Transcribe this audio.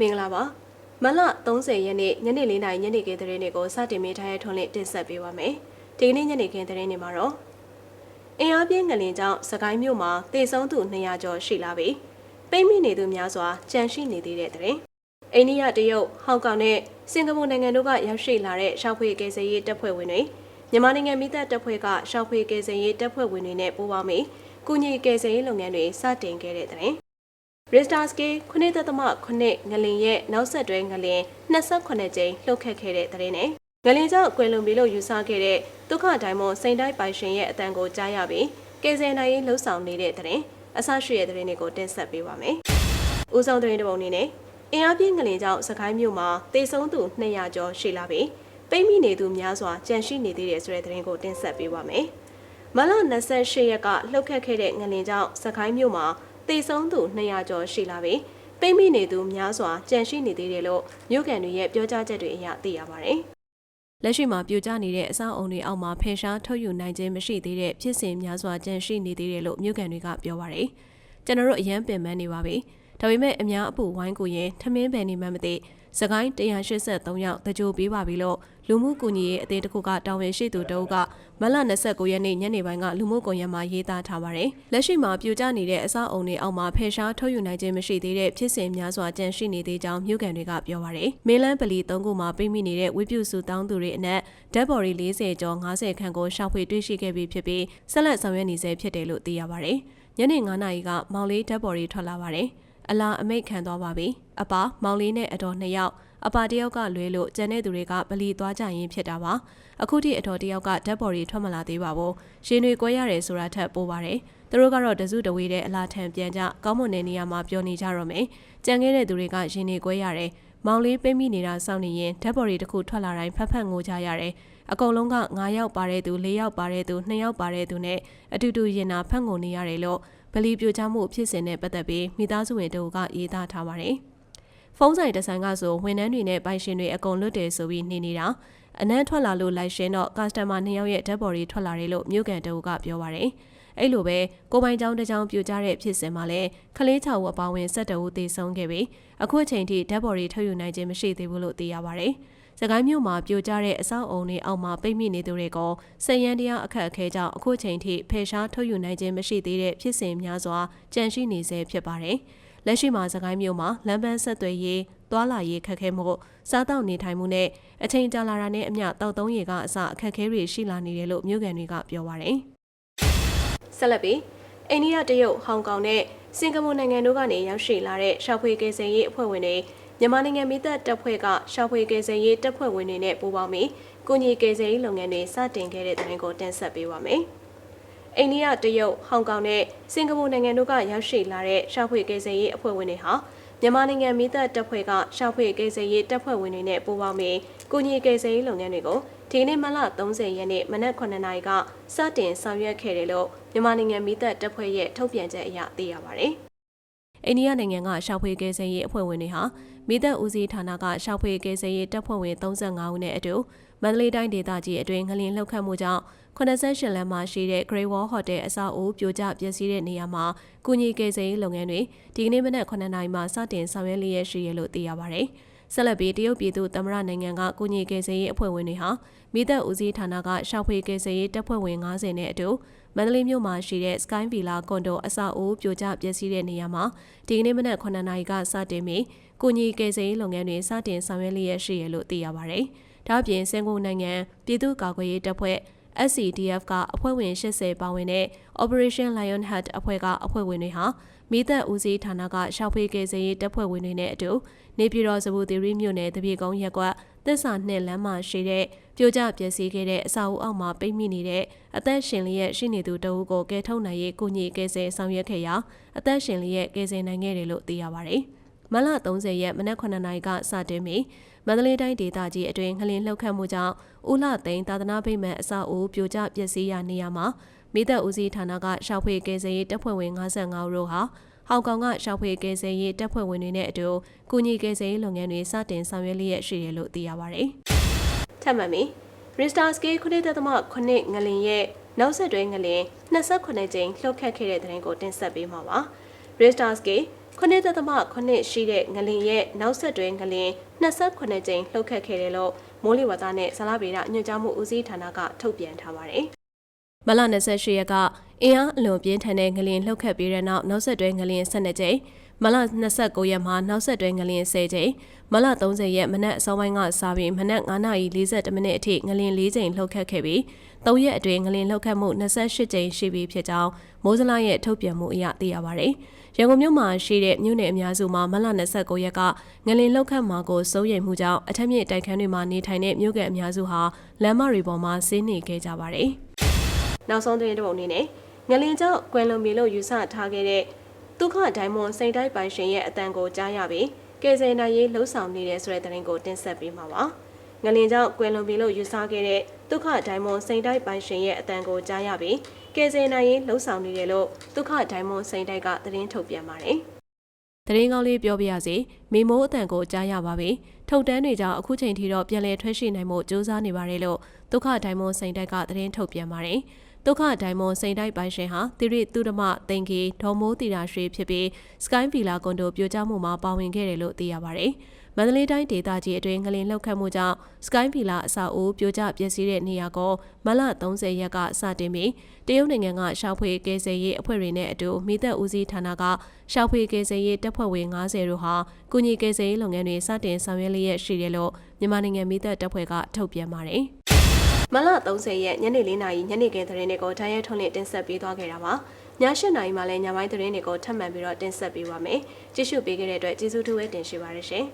မင်္ဂလာပါမလ30ရက်နေ့ညနေ4နာရီညနေခင်းသတင်းတွေကိုစတင်မိထားရထွန်းလင်းတင်ဆက်ပေးပါမယ်ဒီကနေ့ညနေခင်းသတင်းတွေမှာတော့အင်အားပြင်းငလင်ကြောင့်စကိုင်းမြို့မှာတေဆုံးသူ200ကျော်ရှိလာပြီပိတ်မိနေသူများစွာကြန့်ရှိနေသေးတဲ့သတင်းအိန္ဒိယတရုတ်ဟောင်ကောင်နဲ့စင်ကာပူနိုင်ငံတို့ကရောက်ရှိလာတဲ့ရှောက်ဖွေကယ်ဆယ်ရေးတပ်ဖွဲ့ဝင်တွေမြန်မာနိုင်ငံမိသက်တပ်ဖွဲ့ကရှောက်ဖွေကယ်ဆယ်ရေးတပ်ဖွဲ့ဝင်တွေနဲ့ပူးပေါင်းပြီးကုညီကယ်ဆယ်ရေးလုပ်ငန်းတွေစတင်ခဲ့တဲ့သတ င်း Ristersky 9.8ငလင်ရဲ့နောက်ဆက်တွဲငလင်28ကြိမ်လှုပ်ခတ်ခဲ့တဲ့တဲ့နဲ့ငလင်ကြောင့်ကွယ်လွန်ပြီလို့ယူဆခဲ့တဲ့ဒုက္ခဒိုင်မွန်စိန်တိုင်းပိုင်ရှင်ရဲ့အတန်ကိုကြားရပြီးကယ်ဆယ်နိုင်ရေးလှုပ်ဆောင်နေတဲ့တဲ့အဆရှိတဲ့တဲ့တွေကိုတင်ဆက်ပေးပါမယ်။ဦးဆောင်တဲ့တဲ့ပုံအနေနဲ့အင်အားပြင်းငလင်ကြောင့်စကိုင်းမြို့မှာတေဆုံးသူ200ကျော်ရှိလာပြီးပိတ်မိနေသူများစွာကြန့်ရှိနေသေးတဲ့ဆိုတဲ့တဲ့ကိုတင်ဆက်ပေးပါမယ်။မလ28ရက်ကလှုပ်ခတ်ခဲ့တဲ့ငလင်ကြောင့်စကိုင်းမြို့မှာ တေဆုံးသူ200ကျော်ရှိလာပြီးပိတ်မိနေသူများစွာကြန့်ရှိနေသေးတယ်လို့မြို့ကန်တွေရဲ့ပြောကြားချက်တွေအရသိရပါတယ်။လက်ရှိမှာပြိုကျနေတဲ့အဆောက်အုံတွေအောက်မှာဖယ်ရှားထုတ်ယူနိုင်ခြင်းမရှိသေးတဲ့ဖြစ်စဉ်များစွာကြန့်ရှိနေသေးတယ်လို့မြို့ကန်တွေကပြောပါတယ်။ကျွန်တော်တို့အရန်ပင်ပန်းနေပါပြီ။ ဒါပေမဲ့အများအပူဝိုင်းကိုရင်ထမင်းပယ်နေမှမသိစကိုင်း183ယောက်တကြိုပေးပါပြီလို့လူမှုကူညီရေးအသင်းတစ်ခုကတာဝန်ရှိသူတအုပ်ကမလ29ရက်နေ့ညနေပိုင်းကလူမှုကွန်ရက်မှာရေးသားထားပါတယ်။လက်ရှိမှာပြိုကျနေတဲ့အဆောက်အုံတွေအောက်မှာဖယ်ရှားထုတ်ယူနိုင်ခြင်းမရှိသေးတဲ့ဖြစ်စဉ်များစွာကြန့်ရှိနေသေးကြောင်းမြို့ကန်တွေကပြောပါတယ်။မင်းလန်းပလီ၃ခုမှာပိတ်မိနေတဲ့ဝိပုစုတောင်းသူတွေအနက်ဓာတ်ဘော်ရီ40ကျော်50ခန့်ကိုရှာဖွေတွေ့ရှိခဲ့ပြီးဖြစ်ပြီးဆက်လက်ဆောင်ရွက်နေဆဲဖြစ်တယ်လို့သိရပါတယ်။ညနေ9နာရီကမောင်လေးဓာတ်ဘော်ရီထွက်လာပါတယ်။ အလာအမိတ်ခံသွားပါပြီ။အပါမောင်လေးနဲ့အတော်နှစ်ယောက်အပါတယောက်ကလွဲလို့ကျန်တဲ့သူတွေကဗလီသွားကြရင်ဖြစ်တာပါအခုထိအတော်တယောက်ကဓာတ်ပေါ်တွေထွက်မလာသေးပါဘူးရှင်တွေကွဲရတယ်ဆိုတာထက်ပိုပါတယ်သူတို့ကတော့တစုတဝေးတဲ့အလားထံပြန်ကြကောင်းမွန်တဲ့နေရာမှာပြောနေကြတော့မယ်ကြံခဲ့တဲ့သူတွေကရှင်တွေကွဲရတယ်မောင်လေးပိတ်မိနေတာစောင့်နေရင်ဓာတ်ပေါ်တွေတစ်ခုထွက်လာတိုင်းဖတ်ဖတ်ငိုကြရတယ်အကုန်လုံးက9ယောက်ပါတဲ့သူ4ယောက်ပါတဲ့သူ2ယောက်ပါတဲ့သူနဲ့အတူတူရင်နာဖတ်ငိုနေရတယ်လို့ ဗလီပြိုချမှုဖြစ်စဉ်နဲ့ပတ်သက်ပြီးမိသားစုဝင်တို့ကရေးသားထားပါတယ်ဖုန်းဆိုင်တဆိုင်ကဆိုဝန်ထမ်းတွေနဲ့ပိုင်ရှင်တွေအကုန်လွတ်တယ်ဆိုပြီးနေနေတာအနမ်းထွက်လာလို့လိုက်ရှင်းတော့ကစတမာနှစ်ယောက်ရဲ့ဓာတ်ပေါ်တွေထွက်လာတယ်လို့မြို့ကန်တူကပြောပါရယ်အဲ့လိုပဲကိုပိုင်ကျောင်းတစ်ကျောင်းပြိုကျတဲ့ဖြစ်စဉ်မှာလည်းခလေးချောက်အပါဝင်ဆက်တအူသေဆုံးခဲ့ပြီးအခုအချိန်ထိဓာတ်ပေါ်တွေထုတ်ယူနိုင်ခြင်းမရှိသေးဘူးလို့သိရပါရယ် စကိုင်းမြို့မှာပြိုကျတဲ့အဆောက်အုံတွေအောက်မှာပိတ်မိနေသူတွေကိုစက်ရန်တရားအခက်အခဲကြောင့်အခုချိန်ထိဖယ်ရှားထုတ်ယူနိုင်ခြင်းမရှိသေးတဲ့ဖြစ်စဉ်များစွာကြန့်ရှိနေဆဲဖြစ်ပါတယ်။လက်ရှိမှာစကိုင်းမြို့မှာလမ်းပန်းဆက်သွယ်ရေးသွာလာရေးခက်ခဲမှုစားတောက်နေထိုင်မှုနဲ့အချိန်ကြာလာတာနဲ့အမျှတောက်သုံးရေကအစအခက်ခဲတွေရှိလာနေတယ်လို့မြို့ကန်တွေကပြောပါရယ်ဆက်လက်ပြီးအိန္ဒိယတရုတ်ဟောင်ကောင်နဲ့စင်ကာပူနိုင်ငံတို့ကနေရောက်ရှိလာတဲ့ရှာဖွေကယ်ဆယ်ရေးအဖွဲ့ဝင်တွေ မြန်မာနိုင်ငံမိသက်တပ်ဖွဲ့ကရှာဖွေကယ်ဆယ်ရေးတပ်ဖွဲ့ဝင်တွေနဲ့ပူးပေါင်းပြီးကုညီကယ်ဆယ်ရေးလုပ်ငန်းတွေစတင်ခဲ့တဲ့တဲ့ရင်ကိုတင်ဆက်ပေးပါမယ်။အိန္ဒိယတရုတ်ဟောင်ကောင်နဲ့စင်ကာပူနိုင်ငံတို့ကရောက်ရှိလာတဲ့ရှာဖွေကိစ္စရေးအဖွဲ့ဝင်တွေဟာမြန်မာနိုင်ငံမိသက်တပ်ဖွဲ့ကရှာဖွေကိစ္စရေးတပ်ဖွဲ့ဝင်တွေနဲ့ပူးပေါင်းပြီးကုညီကိစ္စရေးလုပ်ငန်းတွေကိုဒီနေ့မလ30ရက်နေ့မနက်9:00နာရီကစတင်ဆောင်ရွက်ခဲ့တယ်လို့မြန်မာနိုင်ငံမိသက်တပ်ဖွဲ့ရဲ့ထုတ်ပြန်ချက်အရသိရပါတယ်။ အိန္ဒိယနိုင်ငံကရှာဖွေကယ်ဆယ်ရေးအဖွဲ့ဝင်တွေဟာမိသက်ဦးစီးဌာနကရှာဖွေကယ်ဆယ်ရေးတပ်ဖွဲ့ဝင်35ဦးနဲ့အတူမန္တလေးတိုင်းဒေသကြီးအတွင်းငလျင်လှုပ်ခတ်မှုကြောင့်88လမ်းမှာရှိတဲ့ Great Wall Hotel အဆောက်အဦပြိုကျပျက်စီးတဲ့နေရာမှာကုညီကယ်ဆယ်ရေးလုပ်ငန်းတွေဒီကနေ့မနက်9နာရီမှာစတင်ဆောင်ရွက်လျက်ရှိရလို့သိရပါဗျ။ ဆက်လက်ပြီးတရုတ်ပြည်သူသမ္မတနိုင်ငံကကုညီကယ်ဆယ်ရေးအဖွဲ့ဝင်တွေဟာမိသက်ဦးစီးဌာနကရှောက်ဖွေကယ်ဆယ်ရေးတပ်ဖွဲ့ဝင်90နဲ့အတူမန္တလေးမြို့မှာရှိတဲ့ Sky Villa ကွန်ဒိုအဆောက်အဦပြိုကျပျက်စီးတဲ့နေရာမှာဒီကနေ့မနက်9နာရီကစတင်ပြီးကုညီကယ်ဆယ်ရေးလုပ်ငန်းတွေစတင်ဆောင်ရွက်လျက်ရှိရလို့သိရပါဗျ။ဒါ့အပြင်စင်ကာပူနိုင်ငံပြည်သူ့ကာကွယ်ရေးတပ်ဖွဲ့ SCDF ကအဖွဲ့ဝင်80ပါဝင်တဲ့ Operation Lionheart အဖွဲ့ကအဖွဲ့ဝင်တွေဟာ မိသက်ဦးစီးဌာနကရှောက်ဖေးကယ်ဆယ်ရေးတပ်ဖွဲ့ဝင်တွေနဲ့အတူနေပြည်တော်စပူသီရိမြို့နယ်တပြေကုန်းရက်ကွက်သစ္စာနှစ်လမ်းမှာရှိတဲ့ပြိုကျပျက်စီးခဲ့တဲ့အစာအုပ်အောက်မှာပိတ်မိနေတဲ့အသက်ရှင်လျက်ရှိနေသူတအုပ်ကိုကယ်ထုတ်နိုင်ရေးကုညီကယ်ဆယ်ဆောင်ရွက်ခဲ့ရာအသက်ရှင်လျက်ကယ်ဆယ်နိုင်ခဲ့တယ်လို့သိရပါတယ်။မလ30ရက်မနက်9:00နာရီကစတင်ပြီးမန္တလေးတိုင်းဒေသကြီးအတွင်းငလင်လှုပ်ခတ်မှုကြောင့်ဦးလှသိန်းသာသနာ့ဗိမာန်အဆောက်အဦပြိုကျပျက်စီးရာနေရာမှာ မိသက်ဦးစီးဌာနကရှောက်ဖွေကယ်ဆယ်ရေးတပ်ဖွဲ့ဝင်55ဦးတို့ဟာဟောင်ကောင်ကရှောက်ဖွေကယ်ဆယ်ရေးတပ်ဖွဲ့ဝင်တွေနဲ့အတူကုညီကယ်ဆယ်ရေးလုပ်ငန်းတွေစတင်ဆောင်ရွက်လျက်ရှိတယ်လို့သိရပါဗျ။ထပ်မံပြီး Ristersky 9.8ငလင်ရဲ့နောက်ဆက်တွဲငလင်28ကြိမ်လှုပ်ခတ်ခဲ့တဲ့တဲ့ရင်ကိုတင်ဆက်ပေးမှာပါ။ Ristersky 9.8ရှိတဲ့ငလင်ရဲ့နောက်ဆက်တွဲငလင်28ကြိမ်လှုပ်ခတ်ခဲ့တယ်လို့မိုးလေဝသနဲ့ဇလဗေဒညွှန်ကြားမှုဦးစီးဌာနကထုတ်ပြန်ထားပါတယ်။ မလ28ရက်ကအင်အားအလွန်ပြင်းထန်တဲ့ငလင်လှုပ်ခတ်ပြီးတဲ့နောက်နောက်ဆက်တွဲငလင်12ကြိမ်မလ29ရက်မှာနောက်ဆက်တွဲငလင်10ကြိမ်မလ30ရက်မနက်အစောပိုင်းကစပြီးမနက်9:42မိနစ်အထိငလင်4ကြိမ်လှုပ်ခတ်ခဲ့ပြီး၃ရက်အတွင်းငလင်လှုပ်ခတ်မှု28ကြိမ်ရှိပြီဖြစ်ကြောင်းမိုးစလာရဲ့ထုတ်ပြန်မှုအရသိရပါတယ်။ရန်ကုန်မြို့မှာရှိတဲ့မြို့နယ်အများစုမှာမလ29ရက်ကငလင်လှုပ်ခတ်မှာကိုစိုးရိမ်မှုကြောင့်အထက်မြင့်တိုက်ခန်းတွေမှာနေထိုင်တဲ့မြို့ကအများစုဟာလမ်းမတွေပေါ်မှာဆင်းနေခဲ့ကြပါတယ်။ နောက်ဆုံးတွင်တစ်ပုံအနေနဲ့ငလင်ကျောက်ကွယ်လွန်ပြီလို့ယူဆထားခဲ့တဲ့ဒုက္ခဒိုင်မွန်စိန်တိုက်ပိုင်ရှင်ရဲ့အတန်ကိုကြားရပြီးကယ်ဆယ်နိုင်ရေးလှုံ့ဆော်နေတဲ့ဆိုတဲ့သတင်းကိုတင်ဆက်ပေးမှာပါ။ငလင်ကျောက်ကွယ်လွန်ပြီလို့ယူဆခဲ့တဲ့ဒုက္ခဒိုင်မွန်စိန်တိုက်ပိုင်ရှင်ရဲ့အတန်ကိုကြားရပြီးကယ်ဆယ်နိုင်ရေးလှုံ့ဆော်နေတယ်လို့ဒုက္ခဒိုင်မွန်စိန်တိုက်ကသတင်းထုတ်ပြန်ပါတယ်။သတင်းကောင်းလေးပြောပြရစီမိမိုးအတန်ကိုကြားရပါပြီ။ထုတ်တန်းတွေကြောင့်အခုချိန်ထိတော့ပြန်လည်ထွက်ရှိနိုင်မှုစ조사နေပါတယ်လို့ဒုက္ခဒိုင်မွန်စိန်တိုက်ကသတင်းထုတ်ပြန်ပါတယ်။ ဒုက္ခဒိုင်မွန်စိန်တိုက်ပိုင်ရှင်ဟာတိရိသူဒမတင်ကီဒေါ်မိုးတီတာရွှေဖြစ်ပြီး Sky Villa ကွန်ဒိုပြိုကျမှုမှာပါဝင်ခဲ့တယ်လို့သိရပါတယ်။မန္တလေးတိုင်းဒေသကြီးအတွင်းငလင်လှုပ်ခတ်မှုကြောင့် Sky Villa အဆောက်အဦပြိုကျပျက်စီးတဲ့နေရာကိုမလ30ရက်ကစတင်ပြီးတရုတ်နိုင်ငံကရှောက်ဖွေကယ်ဆယ်ရေးအဖွဲ့တွေနဲ့အတူမိသက်ဦးစီးဌာနကရှောက်ဖွေကယ်ဆယ်ရေးတပ်ဖွဲ့ဝင်90တို့ဟာကုညီကယ်ဆယ်ရေးလုပ်ငန်းတွေစတင်ဆောင်ရွက်လျက်ရှိတယ်လို့မြန်မာနိုင်ငံမိသက်တပ်ဖွဲ့ကထုတ်ပြန်ပါတယ်။ မလ30ရက်ညနေ4နာရီညနေခင်းသတင်းတွေကိုဓာတ်ရိုက်ထုတ်လင်းတင်ဆက်ပေးသွားခဲ့တာပါည7နာရီမှလည်းညပိုင်းသတင်းတွေကိုထပ်မံပြီးတော့တင်ဆက်ပေးပါမယ်ကြည့်ရှုပေးခဲ့တဲ့အတွက်ကျေးဇူးတူဝဲတင်ရှိပါရရှင်